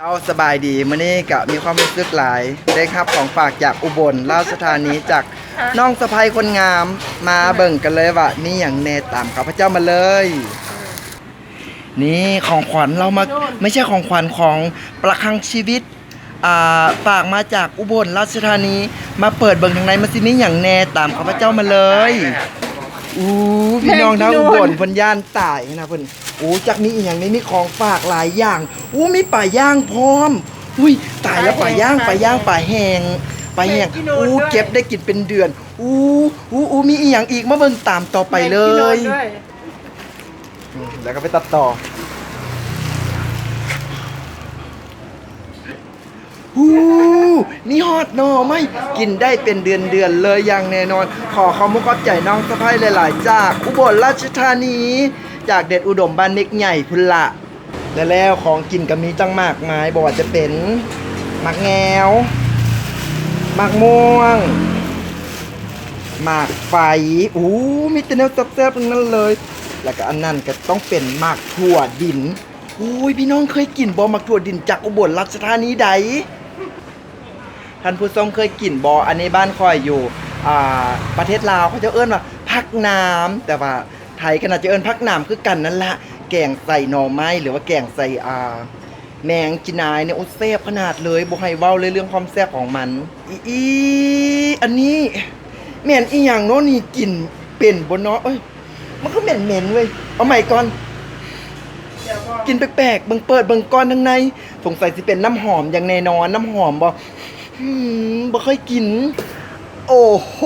เจ้าสบายดีมื้อนี้ก็มีความรู้สึกหลาย ได้ครับของฝากจากอุบลราชธานีจากน้องสะพายคนงามมาเบิ่งกันเลยว่านี่อย่างแน่ตามข้าพเจ้ามาเลย นี่ของขวัญเรามาไม่ใช่ของขวัญของประคังชีวิตอ่าฝากมาจากอุบลราชธานี มาเปิดเบิ่งทางในมาสินี่อย่างแน่ตามข้าพเจ้ามาเลย อู้พี่น้องทั้งอุบลเพิ่นย่านตายนะเพิ่นอู้จักมีอีหยังนี้มีของฝากหลายอย่างอู้มีป่าย่างพร้อม อุ้ยตายแล้วป่าย่างป่าย่างป่าแห้งป่าแห้งอู้เก็บได้กินเป็นเดือนอู้อู้อู้มีอีหยังอีกมาเบิ่งตามต่อไปเลยอืมแล้วก็ไปตัดต่อหู นี่ฮอดหนอไหม่กินได้เป็นเดือนเดือนๆเลยอย่างแน่นอน ขอขอมุกขอบใจน้องสะพ้ายหลาย ๆ จาก อุบลราชธานี จากเด็ดอุดมบ้านเม็กใหญ่พุนละและแล้วของกินก็มีตั้งมากมายบอกว่าจะเป็นหมักแงวหมักม่วงหมากไฟอู้มีแต่แนวแซ่บๆทั้งนั้นเลย แล้วก็อันนั้นก็ต้องเป็นหมากถั่วดินอุ้ยพี่น้องเคยกินบอหมากถั่วดินจากอุบลราชธานีใด ท่านผู้ชมเคยกินบออันนี้บ้านคอยอยู่ประเทศลาวเขาจะเอิ้นว่าพักน้ำแต่ว่าไทยก็น่าจะเอิ้นพักน้ำคือกันนั่นละแกงใส่หน่อไม้หรือว่าแกงใส่อ่าแมงจินายเนี่ยโอ้แซ่บขนาดเลยบ่ให้เว้าเลยเรื่องความแซ่บของมันอีอีอันนี้แม่นอีหยังเนาะนี่กลิ่นเป็นบ่เนาะเอ้ยมันก็เหม็นเหม็นเว้ยเอาใหม่ก่อนกินแปลกๆเบิ่งเปิดเบิ่งก้อนข้างในสงสัยสิเป็นน้ำหอมอย่างแน่นอนน้ำหอมบ่ หืมบ่เคยกิน โอ้โห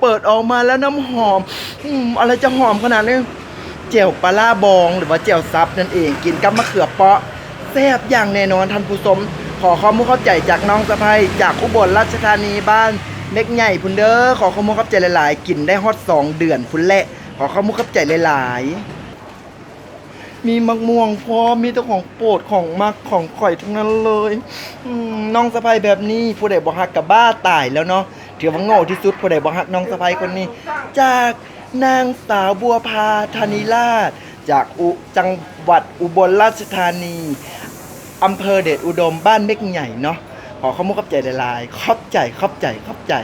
เปิดออกมาแล้วน้ำหอมอืมอะไรจะหอมขนาดนี้เจียวปลาล่าบองหรือว่าเจียวซับนั่นเอง กินกับมะเขือเปาะแซ่บอย่างแน่นอนท่านผู้ชมขอข้อมูลเข้าใจจากน้องสะพ้ยจากอุบลราชธานีบ้านเม็กใหญ่พุนเด้อขอข้อมูลเข้าใจหลาย ๆ กินได้ฮอดสองเดือนพุนแหละ ขอข้อมูลเข้าใจหลาย ๆ มีมะม่วงพร้อมมีแต่ของโปรดของมักของข่อยทั้งนั้นเลยอืมน้องสะพ้ยแบบนี้ผู้ใดบ่ฮักกับบ้าตายแล้วเนาะถือว่าโง่ที่สุดผู้ใดบ่ฮักน้องสะพ้ยคนนี้ จากนางสาวบัวพาธานิราช จากอุจังหวัดอุบลราชธานีอำเภอเดชอุดมบ้านเม็กใหญ่เนาะขอข้อมูลขอบใจหลายๆขอบใจขอบใจขอบใจ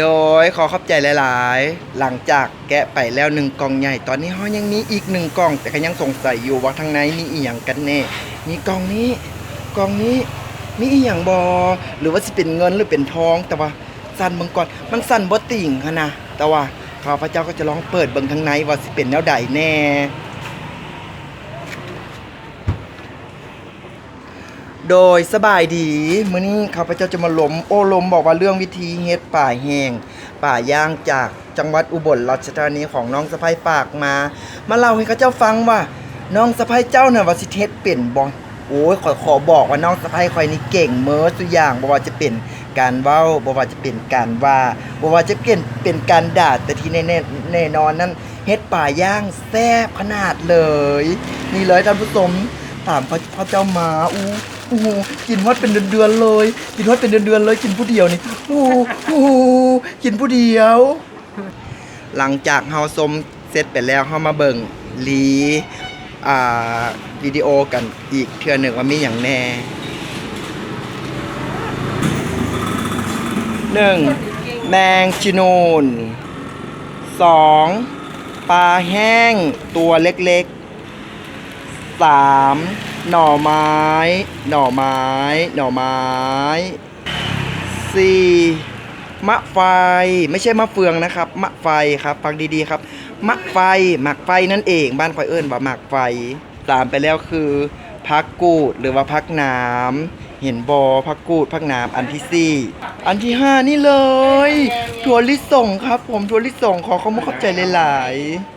โดยขอขอบใจหลายๆ หลังจากแกะไปแล้วหนึ่งกล่องใหญ่ ตอนนี้เฮายังมีอีกหนึ่งกล่อง แต่ก็ยังสงสัยอยู่ว่าทางในมีอีหยังกันแน่ มีกล่องนี้ กล่องนี้ มีอีหยังบอ หรือว่าสิเป็นเงินหรือเป็นทอง แต่ว่าสั่นเบิ่งก่อน มันสั่นบ่ติ่งค่ะนะ แต่ว่าข้าพเจ้าก็จะลองเปิดเบิ่งทางในว่าสิเป็นแนวใดแน่ โดยสบายดีมื้อนี้ข้าพเจ้าจะมาลมโอ้ลมบอกว่าเรื่องวิธีเฮ็ดป่าแห้งป่าย่างจากจังหวัดอุบลราชธานีของน้องสะพ้ายฝากมา มาเล่าให้ข้าเจ้าฟังว่า น้องสะพ้ายเจ้าน่ะว่าสิเฮ็ดเป็นบ่โอ้ยขอขอบอกว่าน้องสะพ้ายข่อยนี่เก่งเมิดทุอย่างบ่ว่าจะเป็นการเว้าบ่ว่าจะเป็นการว่าบ่ว่าจะเป็นเป็นการด่าแต่ที่แน่ๆแน่นอนนั้นเฮ็ดป่าย่างแซ่บขนาดเลย นี่เลยท่านผู้ชมถามพระเจ้ามาอู้ อู้หูกินฮอดเป็นเดือนๆเลย กินฮอดเป็นเดือนๆเลย กินผู้เดียวนี่อู้หูกินผู้เดียว หลังจากเฮาชมเสร็จไปแล้วเฮามาเบิ่งลีอ่าวิดีโอกันอีกเทื่อหนึ่งว่ามีอย่างแน่หนึ่งแมงจีนูนสองปลาแห้งตัวเล็กๆสาม หน่อไม้ หน่อไม้ หน่อไม้สี่มะไฟ ไม่ใช่มะเฟืองนะครับ มะไฟครับ ฟังดีๆครับ มะไฟหมักไฟนั่นเอง บ้านคอยเอิ้นว่าหมักไฟสามไปแล้วคือพักกูดหรือว่าพักน้ำ เห็นบอพักกูดพักน้ำอันที่สี่ อันที่ห้านี่เลย ถั่วลิสงครับ ผมถั่วลิสงขอเขามาเข้าใจหลายๆ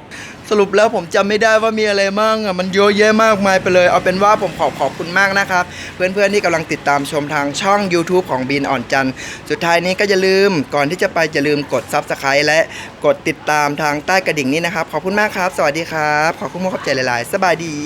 สรุปแล้วผมจำไม่ได้ว่ามีอะไรมั่งอะมันเยอะแยะมากมายไปเลย เอาเป็นว่าผมขอบขอบคุณมากนะครับ เพื่อนๆที่กำลังติดตามชมทางช่อง YouTube ของบีนอ่อนจันทร์สุดท้ายนี้ก็อย่าลืมก่อนที่จะไปอย่าลืมกด s u b สไครต์และกดติดตามทางใต้กระดิ่งนี้นะครับ ขอบคุณมากครับ สวัสดีครับ ขอบคุณมากขอบใจหลายๆ สบายดี